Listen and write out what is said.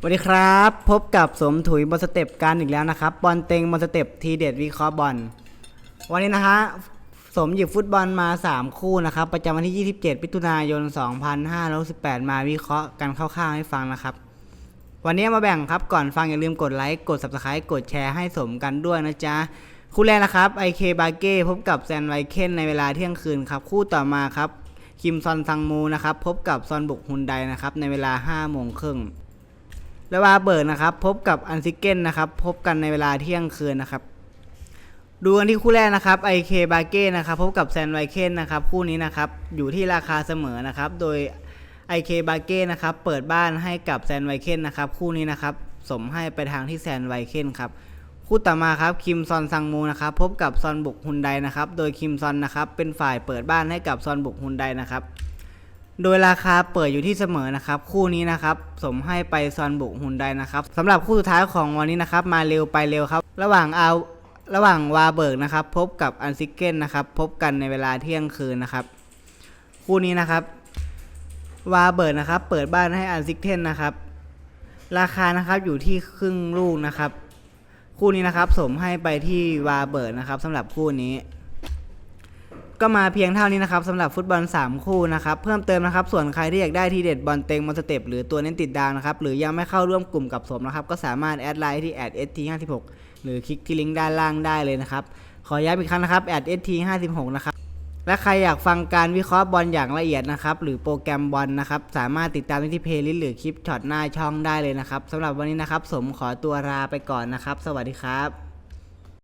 สวัสดีครับ พบกับสมถุยบอลสเต็ปกันอีกแล้วนะครับบอลเต็งบอลสเต็ปทีเด็ดวิเคราะห์บอลวันนี้นะฮะสมหยิบฟุตบอลมา 3 คู่นะครับประจำวันที่ 27มิถุนายน 2518 มาวิเคราะห์กันคร่าวๆให้ฟังนะครับ วันนี้มาแบ่งครับก่อนฟังอย่าลืมกดไลค์กด subscribe กดแชร์ให้สมกันด้วยนะจ๊ะคู่แรกนะครับไอเคบาเก้พบกับแซนไวเคนในเวลาเที่ยงคืนครับคู่ต่อมาครับคิมซอนซังมูนะครับพบกับซอนบุกฮุนไดนะครับในเวลา5โมงครึ่ง และวาเบิร์ดนะครับ พบกับอันซิเกนนะครับ พบกันในเวลาเที่ยงคืนนะครับ ดูกันที่คู่แรกนะครับไอเคบาเก้นะครับ พบกับแซนไวเคนนะครับ คู่นี้นะครับ อยู่ที่ราคาเสมอนะครับ โดยไอเคบาเก้นะครับ เปิดบ้านให้กับแซนไวเคนนะครับ คู่นี้นะครับ สมให้ไปทางที่แซนไวเคนครับ คู่ต่อมาครับ คิมซอนซังมูนะครับ พบกับซอนบุกฮุนไดนะครับ โดยคิมซอนนะครับ เป็นฝ่ายเปิดบ้านให้กับซอนบุกฮุนไดนะครับ โดยราคาเปิดอยู่ที่เสมอนะครับ คู่นี้นะครับสมให้ไปซอนบุกฮุนไดนะครับสำหรับคู่สุดท้ายของวันนี้นะครับ มาเร็วไปเร็วครับ ระหว่างเอาระหว่างวาเบิร์กนะครับ พบกับอันซิเกนนะครับ พบกันในเวลาเที่ยงคืนนะครับ คู่นี้นะครับวาเบิร์กนะครับ เปิดบ้านให้อันซิเกนนะครับ ราคานะครับอยู่ที่ครึ่งลูกนะครับ คู่นี้นะครับ สมให้ไปที่วาเบิร์กนะครับสำหรับคู่นี้ ก็มาเพียงเท่านี้นะครับสำหรับฟุตบอล 3 คู่นะครับเพิ่มเติมนะครับส่วนใครที่อยากได้ทีเด็ดบอลเต็งบอลสเต็ปหรือตัวเน้นติดดาวนะครับหรือยังไม่เข้าร่วมกลุ่มกับสมนะครับก็สามารถแอดไลน์ที่ @st56 หรือคลิกที่ลิงก์ด้านล่างได้เลยนะครับขอย้ำอีกครั้งนะครับ @st56 นะครับและใครอยากฟังการวิเคราะห์บอลอย่างละเอียดนะครับหรือโปรแกรมบอลนะครับสามารถติดตามได้ที่เพลย์ลิสต์หรือคลิปช็อตหน้าช่องได้เลยนะครับสำหรับวันนี้นะครับสมขอตัวลาไปก่อนนะครับ สวัสดีครับ